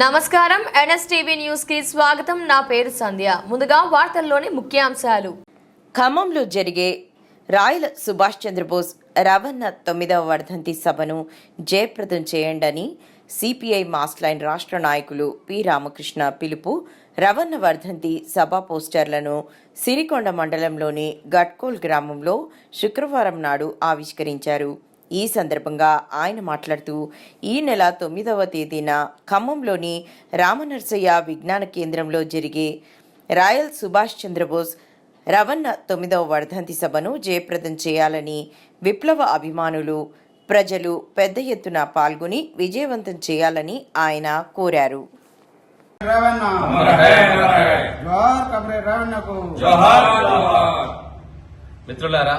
నమస్కారం. ఎన్ఎస్టీవీ న్యూస్కి స్వాగతం. నా పేరు సంధ్య. ముందుగా వార్తల్లోని ముఖ్యాంశాలు. ఖమ్మంలో జరిగే రాయల సుభాష్ చంద్రబోస్ రవణ తొమ్మిదవ వర్ధంతి సభను జయప్రదం చేయండని సిపిఐ మాస్ లైన్ రాష్ట్ర నాయకులు పి. రామకృష్ణ పిలుపు రవణ వర్ధంతి సభా పోస్టర్లను సిరికొండ మండలంలోని గట్కోల్ గ్రామంలో శుక్రవారం నాడు ఆవిష్కరించారు. ఈ సందర్భంగా ఆయన మాట్లాడుతూ ఈ నెల తొమ్మిదవ తేదీన ఖమ్మంలోని రామనర్సయ్య విజ్ఞాన కేంద్రంలో జరిగే రాయల్ సుభాష్ చంద్రబోస్ రవణ తొమ్మిదవ వర్ధంతి సభను జయప్రదం చేయాలని విప్లవ అభిమానులు ప్రజలు పెద్ద ఎత్తున పాల్గొని విజయవంతం చేయాలని ఆయన కోరారు. మిత్రులారా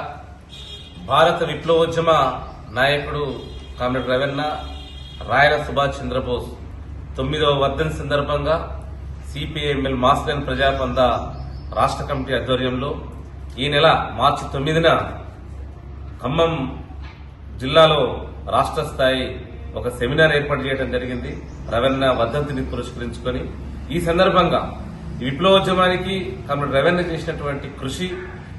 భారత విప్లవోద్యమ నాయకుడు కామ్రేడ్ రవెన్న రాయల సుభాష్ చంద్రబోస్. తొమ్మిదవ వర్ధన్ సందర్భంగా సిపిఐఎంఎల్ మాస్లైన్ ప్రజాపంద రాష్ట్ర కమిటీ ఆధ్వర్యంలో ఈ నెల మార్చి తొమ్మిదిన ఖమ్మం జిల్లాలో రాష్ట్ర స్థాయి ఒక సెమినార్ ఏర్పాటు చేయడం జరిగింది. రవెన్న వర్ధంతిని పురస్కరించుకొని ఈ సందర్భంగా విప్లవోద్యమానికి తమ రవెన్న చేసినటువంటి కృషి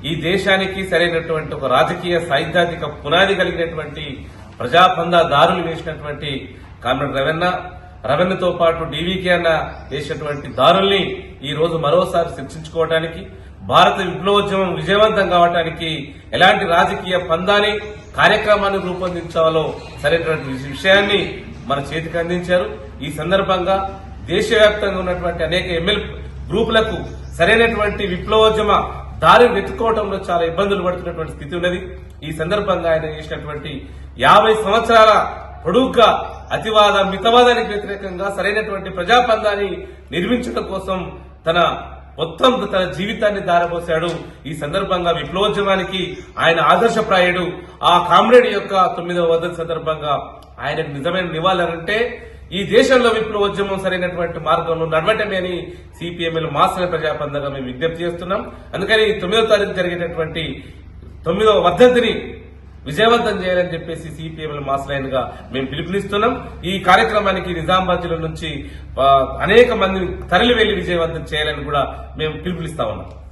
ఈ దేశానికి సరైనటువంటి ఒక రాజకీయ సైద్ధాంతిక పునాది కలిగినటువంటి ప్రజాపంద దారులు వేసినటువంటి కామ్రేడ్ రవెన్న రవెన్నతో పాటు డీవీకే అన్న వేసినటువంటి దారుల్ని ఈ రోజు మరోసారి శిక్షించుకోవడానికి భారత విప్లవోద్యమం విజయవంతం కావడానికి ఎలాంటి రాజకీయ పందాన్ని కార్యక్రమాన్ని రూపొందించాలో సరైనటువంటి విషయాన్ని మన చేతికి అందించారు. ఈ సందర్భంగా దేశవ్యాప్తంగా ఉన్నటువంటి అనేక ఎమ్మెల్యే గ్రూపులకు సరైనటువంటి విప్లవోద్యమ దారిని వెతుక్కోవడంలో చాలా ఇబ్బందులు పడుతున్నటువంటి స్థితి ఉన్నది. ఈ సందర్భంగా ఆయన చేసినటువంటి యాభై సంవత్సరాల పొడుగ్గా అతివాద మితవాదానికి వ్యతిరేకంగా సరైనటువంటి ప్రజాపందాన్ని నిర్మించడం కోసం తన మొత్తం తన జీవితాన్ని దారపోశాడు ఈ సందర్భంగా విప్లవోద్యమానికి ఆయన ఆదర్శప్రాయుడు. ఆ కామ్రేడ్ యొక్క తొమ్మిదవ వద్ద సందర్భంగా ఆయనకు నిజమైన నివాళులంటే ఈ దేశంలో విప్లవోద్యమం సరైనటువంటి మార్గంలో నడవటమే అని సిపిఎంఎల్ మాసిన ప్రజాపందగా మేము విజ్ఞప్తి చేస్తున్నాం. అందుకని తొమ్మిదో తారీఖు జరిగేటటువంటి తొమ్మిదవ వర్ధంతిని విజయవంతం చేయాలని చెప్పేసి సిపిఎంఎల్ మాస్ లైన్గా మేము పిలుపునిస్తున్నాం. ఈ కార్యక్రమానికి నిజామాబాద్ జిల్లా నుంచి అనేక మందిని తరలి వెళ్ళి విజయవంతం చేయాలని కూడా మేము పిలుపునిస్తా ఉన్నాం.